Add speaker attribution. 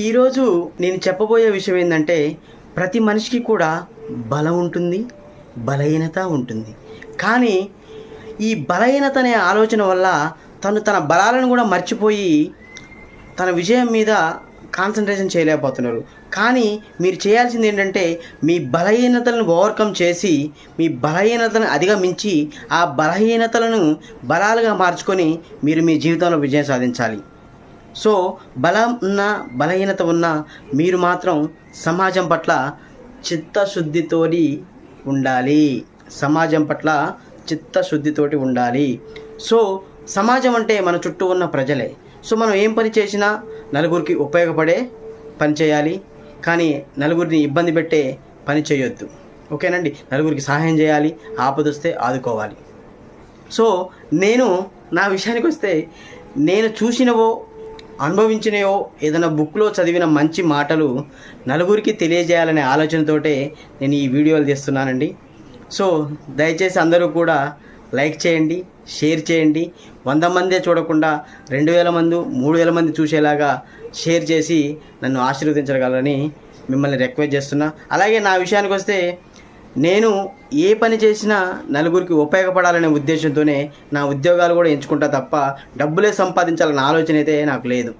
Speaker 1: ఈరోజు నేను చెప్పబోయే విషయం ఏంటంటే ప్రతి మనిషికి కూడా బలం ఉంటుంది బలహీనత ఉంటుంది. కానీ ఈ బలహీనత అనే ఆలోచన వల్ల తను తన బలాలను కూడా మర్చిపోయి తన విజయం మీద కాన్సన్ట్రేషన్ చేయలేకపోతున్నారు. కానీ మీరు చేయాల్సింది ఏంటంటే మీ బలహీనతలను ఓవర్కమ్ చేసి మీ బలహీనతను అధిగమించి ఆ బలహీనతలను బలాలుగా మార్చుకొని మీరు మీ జీవితంలో విజయం సాధించాలి. సో బలం ఉన్న బలహీనత ఉన్న మీరు మాత్రం సమాజం పట్ల చిత్తశుద్ధితోటి ఉండాలి. సమాజం పట్ల చిత్తశుద్ధితోటి ఉండాలి. సో సమాజం అంటే మన చుట్టూ ఉన్న ప్రజలే. సో మనం ఏం పని చేసినా నలుగురికి ఉపయోగపడే పని చేయాలి. కానీ నలుగురిని ఇబ్బంది పెట్టే పని చేయొద్దు. ఓకేనండి? నలుగురికి సహాయం చేయాలి ఆపదొస్తే ఆదుకోవాలి. సో నేను నా విషయానికి వస్తే నేను చూసినవో అనుభవించినవో ఏదైనా బుక్లో చదివిన మంచి మాటలు నలుగురికి తెలియజేయాలనే ఆలోచనతోటే నేను ఈ వీడియోలు తీస్తున్నానండి. సో దయచేసి అందరూ కూడా లైక్ చేయండి షేర్ చేయండి. వంద మందే చూడకుండా రెండు వేల మంది మూడు వేల మంది చూసేలాగా షేర్ చేసి నన్ను ఆశీర్వదించగలరని మిమ్మల్ని రిక్వెస్ట్ చేస్తున్నా. అలాగే నా విషయానికి వస్తే నేను ఏ పని చేసినా నలుగురికి ఉపయోగపడాలనే ఉద్దేశంతోనే నా ఉద్యోగాలు కూడా ఎంచుకుంటా తప్ప డబ్బులే సంపాదించాలన్న ఆలోచన అయితే నాకు లేదు.